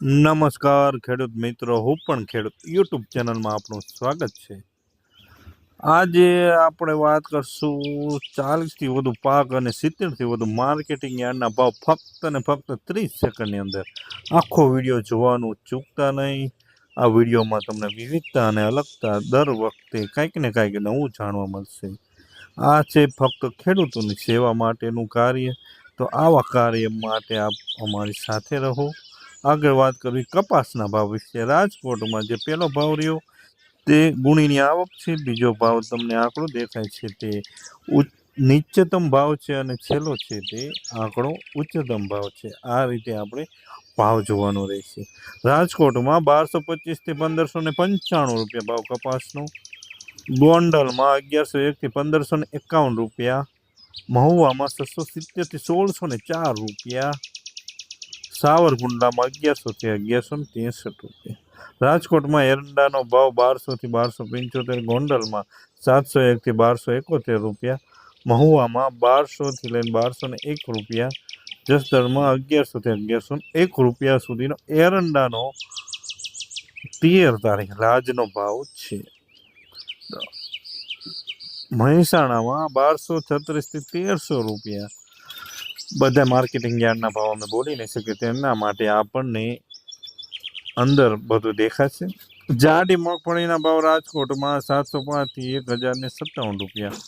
નમસ્કાર ખેડૂત મિત્રો, હું પણ ખેડૂત યુટ્યુબ ચેનલમાં આપનું સ્વાગત છે. આજે આપણે વાત કરશું ચાલીસથી વધુ પાક અને સિત્તેરથી વધુ માર્કેટિંગ યાર્ડના ભાવ ફક્ત ને ફક્ત ત્રીસ સેકન્ડની અંદર. આખો વીડિયો જોવાનું ચૂકતા નહીં. આ વિડીયોમાં તમને વિવિધતા અને અલગતા દર વખતે કંઈક ને કંઈક નવું જાણવા મળશે. આ છે ફક્ત ખેડૂતોની સેવા માટેનું કાર્ય. તો આવા કાર્ય માટે આપ અમારી સાથે રહો. આગળ વાત કરવી કપાસના ભાવ વિશે. રાજકોટમાં જે પહેલો ભાવ રહ્યો, તે ગુણીની આવક છે. બીજો ભાવ તમને આંકડો દેખાય છે તે ઉચ્ચ નીચતમ ભાવ છે અને છેલ્લો છે તે આંકડો ઉચ્ચતમ ભાવ છે. આ રીતે આપણે ભાવ જોવાનો રહેશે. રાજકોટમાં બારસો પચીસથી પંદરસો ને પંચાણું રૂપિયા ભાવ કપાસનો. ગોંડલમાં અગિયારસો એકથી પંદરસો ને એકાવન રૂપિયા. મહુવામાં છસો સિત્તેરથી સોળસો ને ચાર રૂપિયા. સાવરકુંડલામાં અગિયારસોથી અગિયારસો ને ત્રેસઠ રૂપિયા. રાજકોટમાં એરંડાનો ભાવ બારસોથી બારસો પંચોતેર, ગોંડલમાં સાતસો એકથી બારસો એકોતેર રૂપિયા, મહુવામાં બારસોથી લઈને બારસો ને એક રૂપિયા, જસદણમાં અગિયારસોથી અગિયારસો ને એક રૂપિયા સુધીનો એરંડાનો તેર તારીખ રાજનો ભાવ છે. મહેસાણામાં બારસો છત્રીસથી તેરસો રૂપિયા બધા માર્કેટિંગ યાર્ડના ભાવ અમે બોલી નહીં શકીએ તેમના માટે આપણને અંદર બધું દેખાશે. જાડી મગફળીના ભાવ રાજકોટમાં સાતસો પાંચથી એક હજાર ને સત્તાવન રૂપિયા.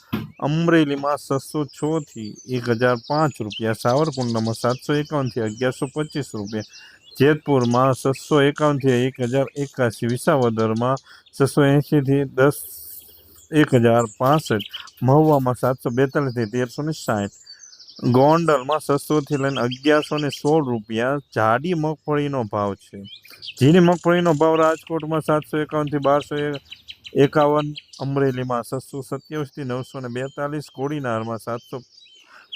અમરેલીમાં છસો છથી એક હજાર પાંચ રૂપિયા. સાવરકુંડલામાં સાતસો એકાવનથી અગિયારસો પચીસ રૂપિયા. જેતપુરમાં છસો એકાવનથી એક હજાર એકાસી. વિસાવદરમાં છસો એંશીથી દસ, એક હજાર પાસઠ. મહુવામાં સાતસો બેતાલીસથી તેરસો ને સાઠ. ગોંડલમાં છસોથી લઈને અગિયારસો ને સોળ રૂપિયા જાડી મગફળીનો ભાવ છે. ઝીણી મગફળીનો ભાવ રાજકોટમાં સાતસો એકાવનથી બારસો એકાવન, અમરેલીમાં છસો સત્યાવીસથી નવસો ને બેતાલીસ, કોડીનારમાં સાતસો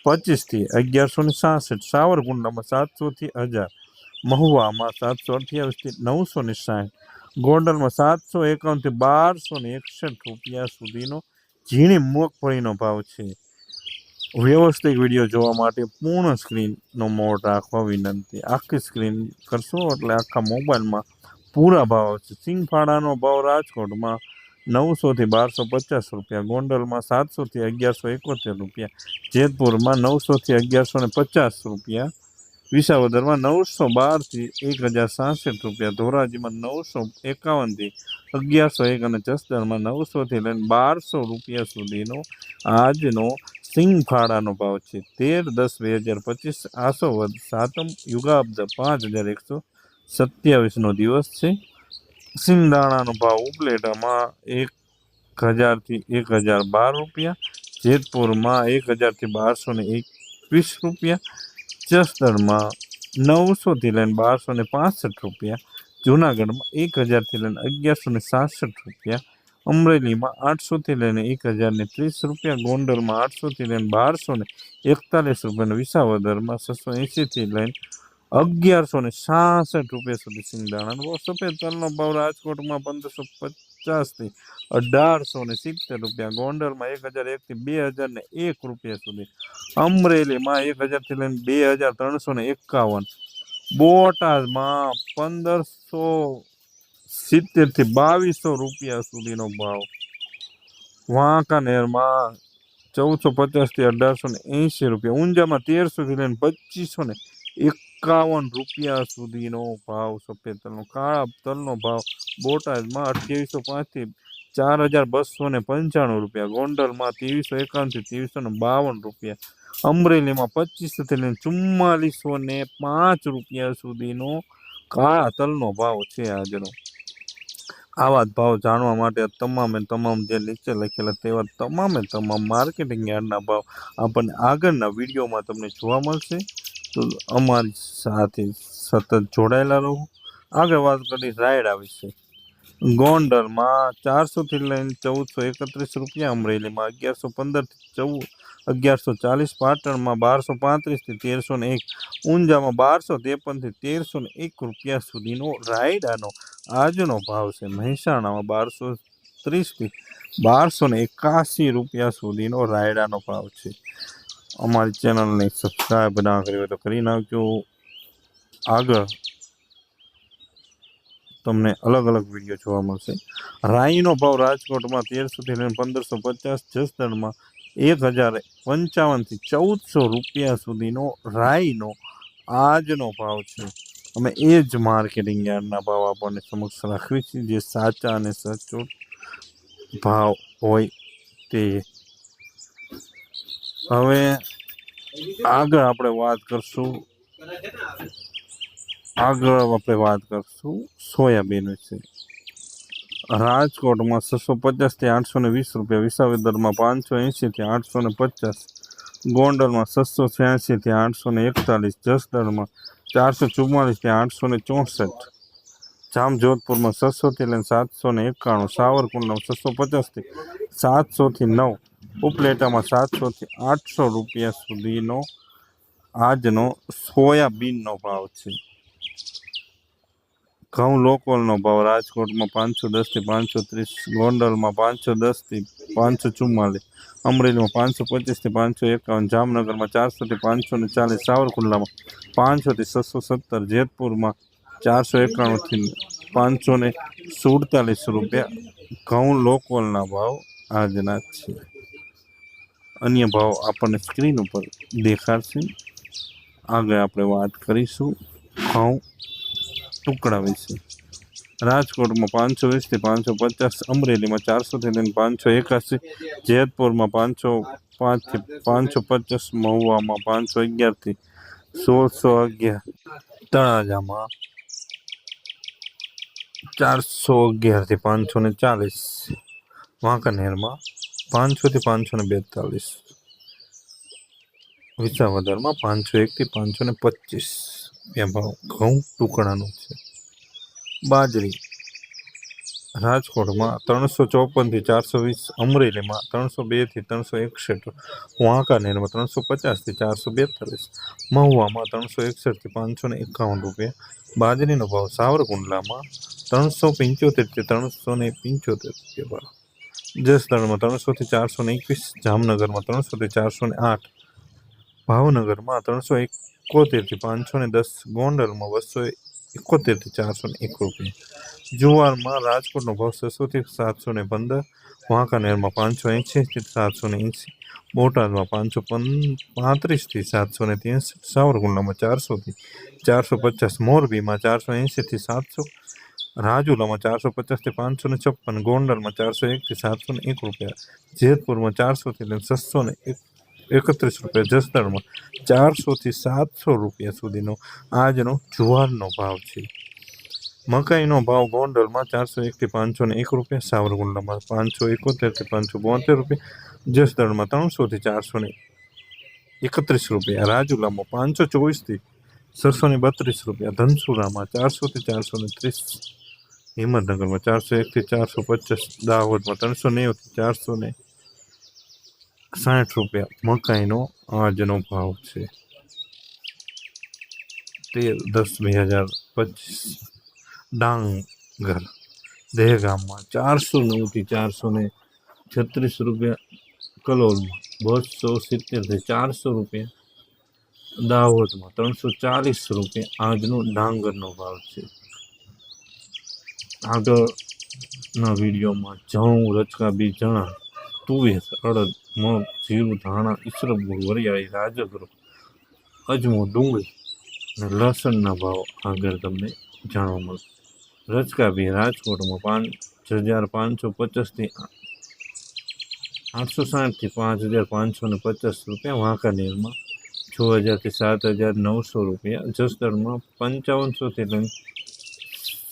પચીસથી અગિયારસો ને સાસઠ, સાવરકુંડલામાં સાતસોથી હજાર, મહુવામાં સાતસો અઠ્યાવીસથી નવસો ને સાઠ, ગોંડલમાં સાતસો એકાવનથી બારસો ને એકસઠ રૂપિયા સુધીનો ઝીણી મગફળીનો ભાવ છે. વ્યવસ્થિત વીડિયો જોવા માટે પૂર્ણ સ્ક્રીનનો મોડ રાખવા વિનંતી. આખી સ્ક્રીન કરશો એટલે આખા મોબાઈલમાં પૂરા ભાવ આવશે. સિંગફાળાનો ભાવ રાજકોટમાં નવસોથી બારસો પચાસ રૂપિયા, ગોંડલમાં સાતસોથી અગિયારસો એકોતેર રૂપિયા, જેતપુરમાં નવસોથી અગિયારસો ને પચાસ રૂપિયા, વિસાવદરમાં નવસો બારથી એક હજાર સાસઠ રૂપિયા, ધોરાજીમાં નવસો એકાવનથી અગિયારસો એક અને જસદણમાં નવસોથી લઈને બારસો રૂપિયા સુધીનો આજનો સિંગફાળાનો ભાવ છે. તેર દસ બે હજાર પચીસ આસો વધ સાતમ યુગાબ્દ પાંચ હજાર એકસો સત્યાવીસનો દિવસ છે. સિંગદાણાનો ભાવ ઉપલેટામાં એક હજારથી એક હજાર બાર રૂપિયા, જેતપુરમાં એક હજારથી બારસો ને એકવીસ રૂપિયા, જસદણમાં નવસોથી લઈને બારસો ને પાસઠ રૂપિયા, જૂનાગઢમાં એક હજારથી લઈને અગિયારસો ને સાસઠ રૂપિયા અમરેલીમાં આઠસોથી લઈને એક હજાર ને ત્રીસ રૂપિયા, ગોંડલમાં આઠસોથી લઈને બારસો ને એકતાલીસ રૂપિયા વિસાવદરમાં છસો એંશીથી લઈને અગિયારસો ને સાસઠ રૂપિયા સુધી સિંગદાણા સફેદ તલનો ભાવ રાજકોટમાં પંદરસો પચાસથી અઢારસો ને સિત્તેર રૂપિયા, ગોંડલમાં એક હજાર એકથી બે હજાર ને એક રૂપિયા સુધી, અમરેલીમાં એક હજારથી લઈને બે હજાર ત્રણસો ને એકાવન, બોટાદમાં પંદરસો સિત્તેરથી બાવીસો રૂપિયા સુધીનો ભાવ. વાંકાનેરમાં ચૌદસો પચાસથી અઢારસો ને એંશી રૂપિયા. ઊંઝામાં તેરસોથી લઈને પચીસો ને એકાવન રૂપિયા સુધીનો ભાવ સફેદ તલનો, કાળા તલનો ભાવ બોટાદમાં અઠ્યાવીસો પાંચથી ચાર હજાર બસો ને પંચાણું રૂપિયા. ગોંડલમાં ત્રેવીસો એકાવનથી ત્રેવીસો ને બાવન રૂપિયા. અમરેલીમાં પચીસોથી લઈને ચુમ્માલીસો ને પાંચ રૂપિયા સુધીનો કાળા તલનો ભાવ છે આજનો. આવા જ ભાવ જાણવા માટે તમામે તમામ જે નીચે લખેલા તેવા તમામે તમામ માર્કેટિંગ યાર્ડના ભાવ આપણને આગળના વિડીયોમાં તમને જોવા મળશે. તો અમારી સાથે સતત જોડાયેલા રહો. આગળ વાત કરી રાયડા વિશે. ગોંડલમાં ચારસોથી લઈને ચૌદસો એકત્રીસ રૂપિયા અમરેલીમાં અગિયારસો પંદરથી ચૌદ, અગિયારસો ચાલીસ, પાટણમાં બારસો પાંત્રીસથી તેરસો ને એક, ઊંઝામાં બારસો ત્રેપનથી તેરસો ને એક રૂપિયા સુધીનો રાયડાનો આજનો ભાવ છે મહેસાણામાં બારસો ત્રીસથી બારસો ને એકાસી રૂપિયા સુધીનો રાયડાનો ભાવ છે. અમારી ચેનલને સબસ્ક્રાઈબ ના કરી હોય તો કરી નાખજો. આગળ તમને અલગ અલગ વીડિયો જોવા મળશે. રાઈનો ભાવ રાજકોટમાં તેરસોથી લઈને પંદરસો પચાસ, જસદણમાં એક હજાર પંચાવનથી ચૌદસો રૂપિયા સુધીનો રાઈનો આજનો ભાવ છે. અમે એ જ માર્કેટિંગ યાર્ડના ભાવ આપણને સમક્ષ રાખવી છે. જે સાચા અને સચોટ ભાવ હોય તે. હવે આગળ આપણે વાત કરશું. આગળ આપણે વાત કરશું સોયાબીન વિશે. રાજકોટમાં છસો પચાસથી આઠસો ને વીસ રૂપિયા, વિસાવદરમાં પાંચસો એંશીથી આઠસો ને પચાસ, ગોંડલમાં છસો છ્યાસીથી આઠસો ને એકતાલીસ, જસદણમાં ચારસો ચુમ્માલીસથી આઠસો ને ચોસઠ. જામજોધપુરમાં છસોથી લઈને સાતસો ને એકાણું સાવરકુંડમાં છસો પચાસથી સાતસોથી નવ, ઉપલેટામાં સાતસોથી આઠસો રૂપિયા સુધીનો આજનો સોયાબીનનો ભાવ છે. ઘઉં લોકલનો ભાવ રાજકોટમાં પાંચસો દસથી પાંચસો ત્રીસ, ગોંડલમાં પાંચસો દસથી પાંચસો ચુમ્માલીસ, અમરેલીમાં પાંચસો પચીસથી પાંચસો એકાવન, જામનગરમાં ચારસોથી પાંચસો ને ચાલીસ, સાવરકુંડલામાં પાંચસોથી છસો સત્તર, જેતપુરમાં ચારસો એકાણુંથી પાંચસો ને સુડતાલીસ રૂપિયા. ઘઉં લોકલના ભાવ આજના છે. અન્ય ભાવ આપણને સ્ક્રીન ઉપર દેખાડશે. આગળ આપણે વાત કરીશું. ઘઉં ટુકડા વિશે રાજકોટમાં પાંચસો વીસથી પાંચસો પચાસ, અમરેલીમાં ચારસોથી લઈને પાંચસો એકાસી, જેતપુરમાં પાંચસો પાંચથી પાંચસો પચાસ, મહુવામાં પાંચસો અગિયારથી સોળસો અગિયાર, તળાજામાં ચારસો અગિયારથી પાંચસો ને ચાલીસ, વાંકાનેરમાં પાંચસોથી પાંચસો ને બેતાલીસ, વિસાવદરમાં પાંચસો એકથી પાંચસો ને પચીસ. એ ભાવ ઘઉં ટુકડાનો છે. બાજરી. રાજકોટમાં ત્રણસો ચોપનથી ચારસો વીસ, અમરેલીમાં ત્રણસો બેથી ત્રણસો એકસઠ વાંકાનેરમાં ત્રણસો પચાસથી ચારસો બેતાલીસ, મહુવામાં ત્રણસો એકસઠથી પાંચસો ને એકાવન રૂપિયા, બાજરીનો ભાવ સાવરકુંડલામાં ત્રણસો પંચોતેરથી ત્રણસો ને પંચોતેર રૂપિયા ભાવ. જસદણમાં ત્રણસોથી ચારસો ને એકવીસ, જામનગરમાં ત્રણસોથી ચારસો ને આઠ, ભાવનગરમાં ત્રણસો એકોતેરથી પાંચસો ને દસ ગોંડલમાં બસો એકોતેરથી ચારસો ને એક રૂપિયા. જુવારમાં રાજકોટનો ભાવ છસોથી સાતસો ને પંદર, વાંકાનેરમાં પાંચસો એંશીથી સાતસો ને એંશી, બોટાદમાં પાંચસો પં, પાંત્રીસથી સાતસો ને ત્યાંસી સાવરકુંડલામાં ચારસોથી ચારસો પચાસ, મોરબીમાં ચારસો એંશીથી સાતસો, રાજુલામાં ચારસો પચાસથી પાંચસો ને છપ્પન, ગોંડલમાં ચારસો એકથી સાતસો ને એક રૂપિયા, જેતપુરમાં ચારસોથી લઈને છસો ને એક એકત્રીસ રૂપિયા જસદણમાં, ચારસોથી સાતસો રૂપિયા સુધીનો આજનો જુવારનો ભાવ છે. મકાઈનો ભાવ ગોંડલમાં ચારસો એકથી પાંચસો ને એક રૂપિયા, સાવરકુંડલામાં પાંચસો એકોતેરથી પાંચસો બોતેર રૂપિયા, જસદણમાં ત્રણસોથી ચારસો ને એકત્રીસ રૂપિયા, રાજુલામાં પાંચસો ચોવીસથી છસો ને બત્રીસ રૂપિયા, ધનસુરામાં ચારસોથી ચારસો ને ત્રીસ, હિંમતનગરમાં ચારસો એકથી ચારસો પચાસ, દાહોદમાં ત્રણસો નેવુંથી ચારસો ને સાઠ રૂપિયા મકાઈનો આજનો ભાવ છે. તેર દસ બે હજાર પચીસ. ડાંગર. દહેગામમાં ચારસો નવથી ચારસો ને છત્રીસ રૂપિયા કલોલમાં. બસો સિત્તેરથી ચારસો રૂપિયા દાહોદમાં. ત્રણસો ચાલીસ રૂપિયા આજનો ડાંગરનો ભાવ છે. આગળના વિડીયોમાં જઉં રચકા બી ચણા તુવેર અડદ, મગ, જીરું, ધાણા ઈસરગુળ વરિયાળી, રાજગરો, અજમો, ડુંગળી અને લસણના ભાવ આગળ તમને જાણવા મળશે રચકા બી રાજકોટમાં પાંચ હજાર પાંચસો પચાસથી આઠસો સાઠથી પાંચ હજાર પાંચસો ને પચાસ રૂપિયા વાંકાનેરમાં છ હજારથી સાત હજાર નવસો રૂપિયા, જસદણમાં પંચાવનસોથી લઈને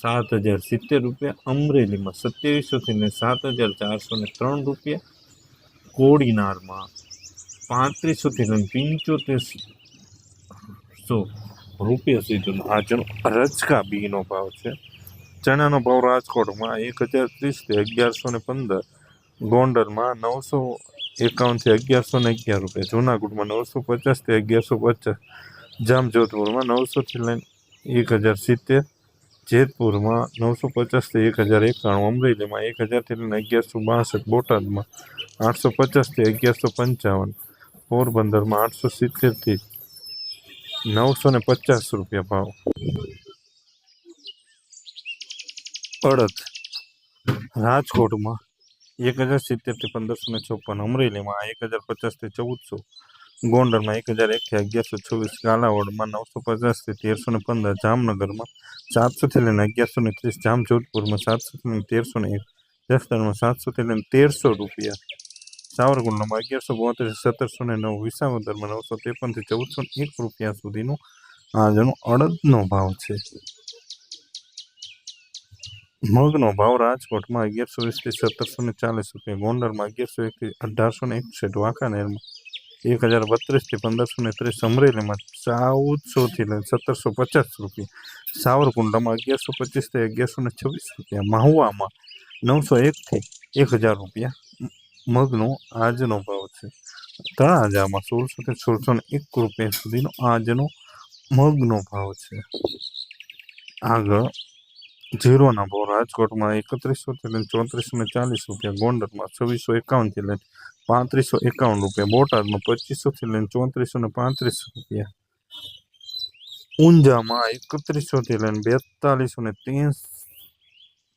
સાત હજાર સિત્તેર રૂપિયા, અમરેલીમાં સત્યાવીસોથી લઈને સાત હજાર ચારસો ને ત્રણ રૂપિયા કોડીનારમાં પાંત્રીસો થી પંચોતેર સો રૂપિયા સુધીનો આજનો રચકા બીનો ભાવ છે. ચણાનો ભાવ રાજકોટમાં એક હજાર ત્રીસથી અગિયારસો ને પંદર, ગોંડલમાં નવસો એકાવનથી અગિયારસો ને અગિયાર રૂપિયા, જૂનાગઢમાં નવસો પચાસથી અગિયારસો પચાસ, જામજોધપુરમાં નવસોથી લઈને એક હજાર સિત્તેર, જેતપુરમાં નવસો પચાસથી એક હજાર એકાણું, અમરેલીમાં એક હજારથી લઈને અગિયારસો બાસઠ, બોટાદમાં આઠસો પચાસથી અગિયારસો પંચાવન પોરબંદરમાં આઠસો સિત્તેરથી નવસો ને પચાસ રૂપિયા ભાવ અડદ રાજકોટમાં એક હજાર સિત્તેરથી પંદરસો ને ચોપન અમરેલીમાં એક હજાર પચાસથી ચૌદસો ગોંડલમાં એક હજાર એકથી અગિયારસો છવ્વીસ કાલાવડમાં નવસો પચાસથી તેરસો ને પંદર જામનગરમાં સાતસોથી લઈને અગિયારસો ને ત્રીસ જામજોધપુરમાં સાતસોથી લઈને તેરસો ને એક જસદણમાં સાતસોથી લઈને તેરસો રૂપિયા સાવરકુંડલામાં અગિયારસો બોત્રીસ, સત્તરસો ને નવ વિસાવદરમાં નવસો ત્રેપનથી ચૌદસો એક રૂપિયા સુધીનું આજનો અડદનો ભાવ છે. મગનો ભાવ રાજકોટમાં અગિયારસો વીસથી સત્તરસો ને ચાલીસ રૂપિયા, ગોંડલમાં અગિયારસો એકથી અઢારસો ને એકસઠ, વાંકાનેરમાં એક હજાર બત્રીસથી પંદરસો ને ત્રીસ, અમરેલીમાં ચૌદસોથી લઈને સત્તરસો પચાસ રૂપિયા, સાવરકુંડલામાં અગિયારસો પચીસથી અગિયારસો ને છવ્વીસ રૂપિયા, મહુવામાં નવસો એકથી એક હજાર રૂપિયા મગનો આજનો ભાવ છે. તળાજામાં સોળસોથી સોળસો ને એક રૂપિયા સુધીનો આજનો મગનો ભાવ છે. આગળ જીરોના ભાવ રાજકોટમાં એકત્રીસોથી લઈને ચોત્રીસો ને ચાલીસ રૂપિયા, ગોંડલમાં છવ્વીસો એકાવનથી લઈને પાંત્રીસો એકાવન રૂપિયા, બોટાદમાં પચીસોથી લઈને ચોત્રીસો ને પાંત્રીસ રૂપિયા. ઊંઝામાં એકત્રીસોથી લઈને બેતાલીસો ને ત્રીસ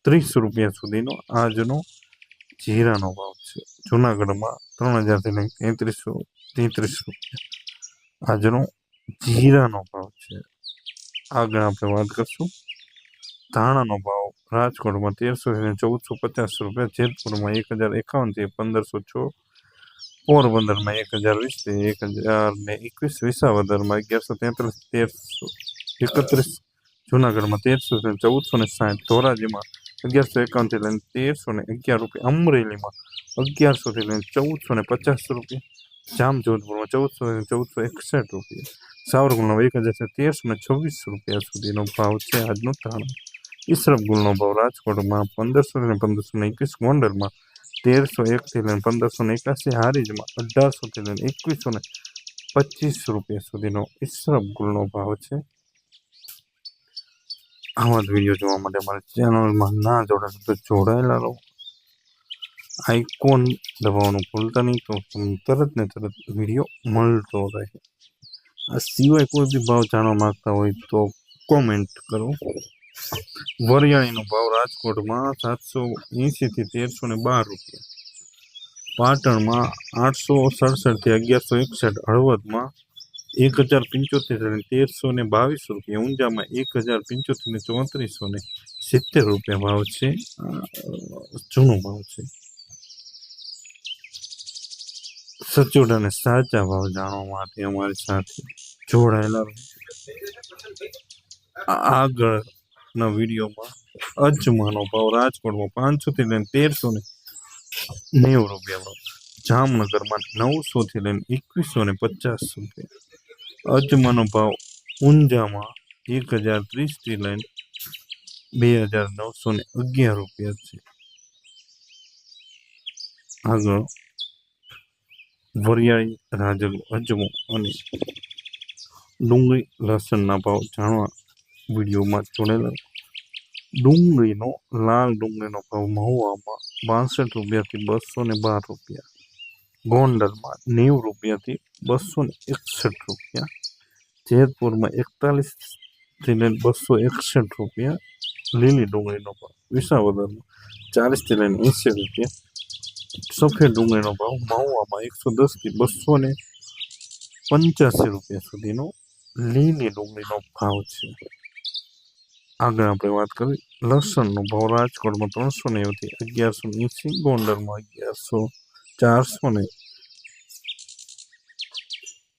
ત્રીસ રૂપિયા સુધીનો આજનો જીરાનો ભાવ છે. જુનાગઢમાં ત્રણ હજારથી લઈને તેત્રીસો તેત્રીસ રૂપિયા. આજનો જીરાનો ભાવ છે. આગળ આપણે વાત કરશું. ધાણાનો ભાવ રાજકોટમાં તેરસો થી ચૌદસો પચાસ રૂપિયા, જેતપુરમાં એક હજાર એકાવનથી પંદરસો છ, પોરબંદરમાં એક હજાર વીસથી એક હજાર ને એકવીસ, વિસાવદરમાં અગિયારસો તેત્રીસ, તેરસો એકત્રીસ, જુનાગઢમાં તેરસો થી ચૌદસો ને સાઠ, ધોરાજીમાં અગિયારસો એકાવનથી લઈને તેરસો ને અગિયાર રૂપિયા અમરેલીમાં અગિયારસોથી લઈને ચૌદસો ને પચાસ રૂપિયા. જામજોધપુરમાં ચૌદસો ને ચૌદસો એકસઠ રૂપિયા. સાવરકુંડમાં એક હજાર તેરસો ને છવ્વીસ રૂપિયા સુધીનો ભાવ છે આજનો ધાણા ઈસરફગુલનો ભાવ રાજકોટમાં પંદરસો ને પંદરસો ને એકવીસ, ગોંડલમાં તેરસો એકથી લઈને પંદરસો ને એકાસી, હારીજમાં અઢારસોથી લઈને એકવીસો ને પચીસ રૂપિયા સુધીનો ઈસરફગુલનો ભાવ છે. આવા જ વીડિયો જોવા માટે મારી ચેનલમાં ના જોડાશો તો જોડાયેલા રહો. આઇકોન દબાવવાનું ભૂલતા નહીં તો તમને તરત ને તરત વીડિયો મળતો રહે. આ સિવાય કોઈ બી ભાવ જાણવા માંગતા હોય તો કોમેન્ટ કરો. વરિયાળીનો ભાવ રાજકોટમાં સાતસો એંશીથી તેરસો ને બાર રૂપિયા. પાટણમાં આઠસો સડસઠથી અગિયારસો એકસઠ હળવદમાં એક હજાર પંચોતેર અને તેરસો ને બાવીસ રૂપિયા ઊંઝામાં એક હજાર પંચોતેર ને ચોત્રીસો ને સિત્તેર રૂપિયા ભાવ છે. જૂનો ભાવ છે. સચોટ અને સાચા ભાવ જાણવા માટે અમારી સાથે જોડાયેલા આગળના વિડીયોમાં અજમાનો ભાવ રાજકોટમાં પાંચસો થી લઈને તેરસો ને નેવું રૂપિયા ભાવ જામનગરમાં નવસો થી લઈને એકવીસો ને પચાસ રૂપિયા. અજમાનો ભાવ ઊંઝામાં એક હજાર ત્રીસથી લઈને બે હજાર નવસો ને અગિયાર રૂપિયા છે. આગળ વરિયાળી રાજગો અજમો અને ડુંગળી લસણના ભાવ જાણવા વિડીયોમાં જોડેલા. ડુંગળીનો લાલ ડુંગળીનો ભાવ મહુવામાં બાસઠ રૂપિયાથી બસો ને બાર રૂપિયા. ગોંડલમાં નેવું રૂપિયાથી બસો ને એકસઠ રૂપિયા, જેતપુરમાં એકતાલીસથી લઈને બસો એકસઠ રૂપિયા, લીલી ડુંગળીનો ભાવ, વિસાવદરમાં ચાલીસથી લઈને એંસી રૂપિયા, સફેદ ડુંગળીનો ભાવ માઉવામાં એકસો દસથી બસો ને પંચ્યાસી રૂપિયા સુધીનો લીલી ડુંગળીનો ભાવ છે. આગળ આપણે વાત કરી લસણનો ભાવ રાજકોટમાં ત્રણસો નેવુંથી અગિયારસો એંસી, ગોંડલમાં અગિયારસો ચારસો ને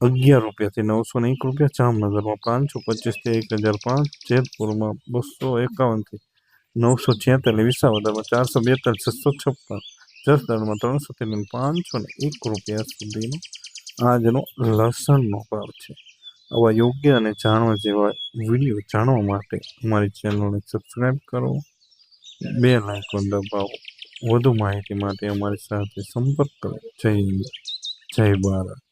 અગિયાર રૂપિયાથી નવસો ને એક રૂપિયા જામનગરમાં પાંચસો પચીસથી એક હજાર પાંચ, જેતપુરમાં બસો એકાવનથી નવસો છેતાલીસ વિસાવદરમાં ચારસો બેતાલીસ, છસો છપ્પન, જસદણમાં ત્રણસોથી લઈને પાંચસો ને એક રૂપિયા સુધીનો આજનો લસણનો ભાવ છે. આવા યોગ્ય અને જાણવા જેવા વીડિયો જાણવા માટે અમારી ચેનલને સબસ્ક્રાઈબ કરો. બે લાઇકોન દબાવો. વધુ માહિતી માટે અમારી સાથે સંપર્ક કરો. જય હિન્દ. જય ભારત.